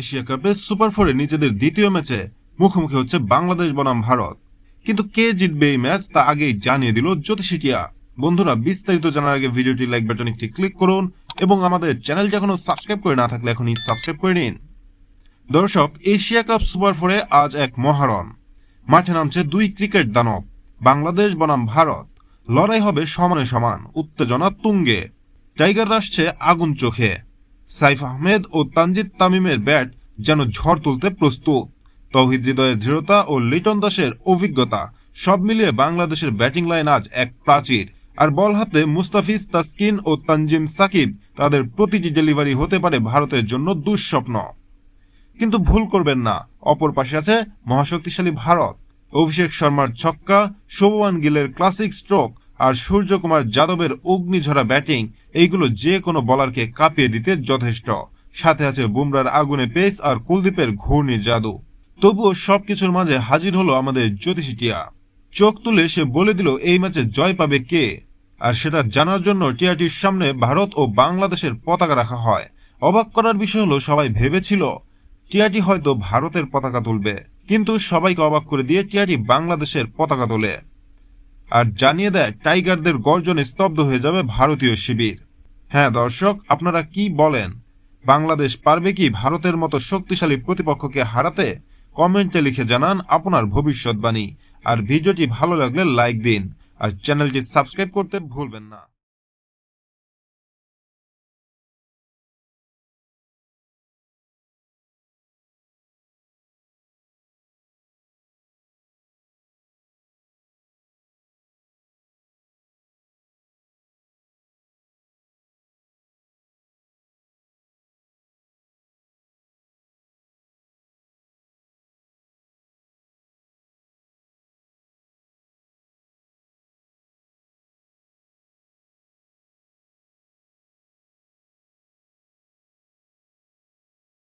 Asia কাপে super ফোরে নিজেদের দ্বিতীয় ম্যাচে মুখোমুখি হচ্ছে বাংলাদেশ বনাম ভারত। কিন্তু কে জিতবে এই ম্যাচ তা আগেই জানিয়ে দিল জ্যোতিষিটিয়া বন্ধুরা, বিস্তারিত জানার আগে ভিডিওটি লাইক বাটন একটি ক্লিক করুন এবং আমাদের চ্যানেলটি এখনও সাবস্ক্রাইব করে না থাকলে এখনই সাবস্ক্রাইব করে নিন। দর্শক, এশিয়া কাপ সুপার ফোরে আজ এক মহারণ। মাঠে নামছে দুই ক্রিকেট দানব, বাংলাদেশ বনাম ভারত। লড়াই হবে সমানে সমান, উত্তেজনা তুঙ্গে। টাইগার আসছে আগুন চোখে। সাইফ আহমেদ ও তানজিদ তামিমের ব্যাট যেন ঝড় তুলতে প্রস্তুত। তৌহিদ হৃদয়ের দৃঢ়তা ও লিটন দাসের অভিজ্ঞতা সব মিলিয়ে বাংলাদেশের ব্যাটিং লাইন আজ এক প্রাচীর। আর বল হাতে মুস্তাফিজ, তাসকিন ও তানজিম সাকিব তাদের প্রতিটি ডেলিভারি হতে পারে ভারতের জন্য দুঃস্বপ্ন। কিন্তু ভুল করবেন না, অপর পাশে আছে মহাশক্তিশালী ভারত। অভিষেক শর্মার ছক্কা শোভমান গিলের ক্লাসিক স্ট্রোক আর সূর্যকুমার যাদবের অগ্নিঝরা ব্যাটিং, এইগুলো যে কোনো বলারকে কাঁপিয়ে দিতে যথেষ্ট। সাথে আছে বুমরার আগুনে পেস আর কুলদীপের ঘূর্ণি জাদু। তবুও সবকিছুর মাঝে হাজির হলো আমাদের জ্যোতিষিটিয়া চোখ তুলে সে বলে দিল, এই ম্যাচে জয় পাবে কে? আর সেটা জানার জন্য টিয়াটির সামনে ভারত ও বাংলাদেশের পতাকা রাখা হয়। অবাক করার বিষয় হলো, সবাই ভেবেছিল টিয়াটি হয়তো ভারতের পতাকা তুলবে। কিন্তু সবাইকে অবাক করে দিয়ে টিয়াটি বাংলাদেশের পতাকা তোলে। আর জানিয়ে দেয়, টাইগারদের গর্জনে স্তব্ধ হয়ে যাবে ভারতীয় শিবির। হ্যাঁ দর্শক, আপনারা কি বলেন? বাংলাদেশ পারবে কি ভারতের মতো শক্তিশালী প্রতিপক্ষকে হারাতে? কমেন্টে লিখে জানান আপনার ভবিষ্যৎবাণী। আর ভিডিওটি ভালো লাগলে লাইক দিন। আর চ্যানেলটি সাবস্ক্রাইব করতে ভুলবেন না।